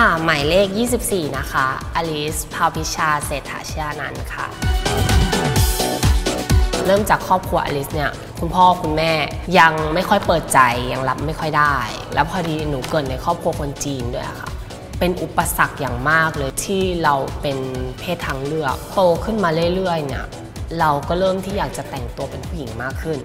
ค่ะ หมายเลข 24 นะคะ อลิสภาพิชา เศรษฐาชยานันท์ค่ะ เริ่มจากครอบครัวอลิสเนี่ย คุณพ่อคุณแม่ยังไม่ค่อยเปิดใจ ยังรับไม่ค่อยได้ แล้วพอดีหนูเกิดในครอบครัวคนจีนด้วยค่ะ เป็นอุปสรรคอย่างมากเลยที่เราเป็นเพศทางเลือก โตขึ้นมาเรื่อยๆ เนี่ย เราก็เริ่มที่อยากจะแต่งตัวเป็นผู้หญิงมากขึ้น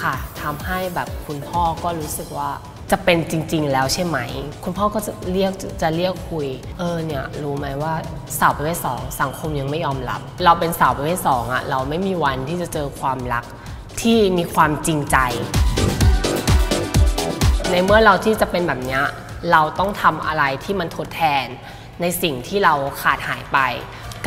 ค่ะทำให้แบบคุณพ่อก็รู้สึกว่า จะเป็นจริง ๆ แล้วใช่ไหม คุณพ่อก็จะเรียกจะเรียกคุย เออเนี่ยรู้ไหมว่าสาวประเภทสองสังคมยังไม่ยอมรับ เราเป็นสาวประเภทสองอะเราไม่มีวันที่จะเจอความรักที่มีความจริงใจ ในเมื่อเราที่จะเป็นแบบเนี้ยเราต้องทำอะไรที่มันทดแทนในสิ่งที่เราขาดหายไป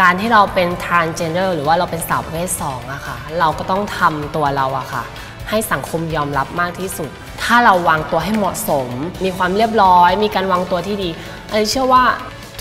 การที่เราเป็น transgender หรือว่าเราเป็นสาวประเภท2อะค่ะ เราก็ต้องทำตัวเราอะค่ะ ให้สังคมยอมรับมากที่สุด ถ้าเราวางตัวให้เหมาะสม มีความเรียบร้อย มีการวางตัวที่ดีอลิเชื่อว่า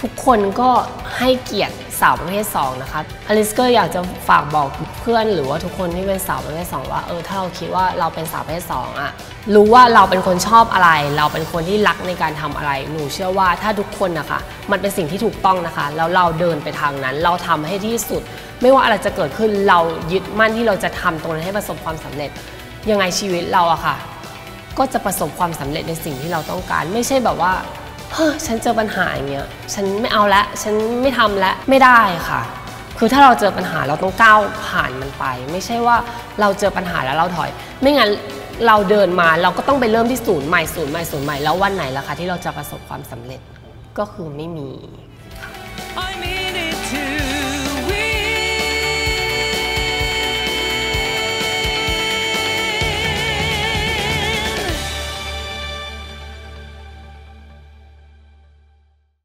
ทุกคนก็ให้เกียรติสาวประเภท2นะคะอลิสก็อยากจะฝากบอกเพื่อนหรือว่าทุกคนที่เป็นสาวประเภท2ว่าเออถ้าเราคิดว่าเราเป็นสาวประเภท2อะรู้ว่าเราเป็นคนชอบอะไร เราเป็นคนที่รักในการทำอะไร หนูเชื่อว่าถ้าทุกคนนะคะ มันเป็นสิ่งที่ถูกต้องนะคะ แล้วเราเดินไปทางนั้น เราทำให้ที่สุด ไม่ว่าอะไรจะเกิดขึ้นเรายึดมั่นที่เราจะทำตรงนั้นให้ประสบความสำเร็จ ยังไงชีวิตเราอะค่ะ ก็จะประสบความสำเร็จในสิ่งที่เราต้องการ ไม่ใช่แบบว่าเฮ้ยฉันเจอปัญหาอย่างเงี้ยฉันไม่เอาละฉันไม่ทำละไม่ได้ค่ะ คือถ้าเราเจอปัญหาเราต้องก้าวผ่านมันไป ไม่ใช่ว่าเราเจอปัญหาแล้วเราถอย ไม่งั้นเราเดินมาเราก็ต้องไปเริ่มที่ศูนย์ใหม่ศูนย์ใหม่ศูนย์ใหม่แล้ววันไหนล่ะคะที่เราจะประสบความสำเร็จก็คือไม่มี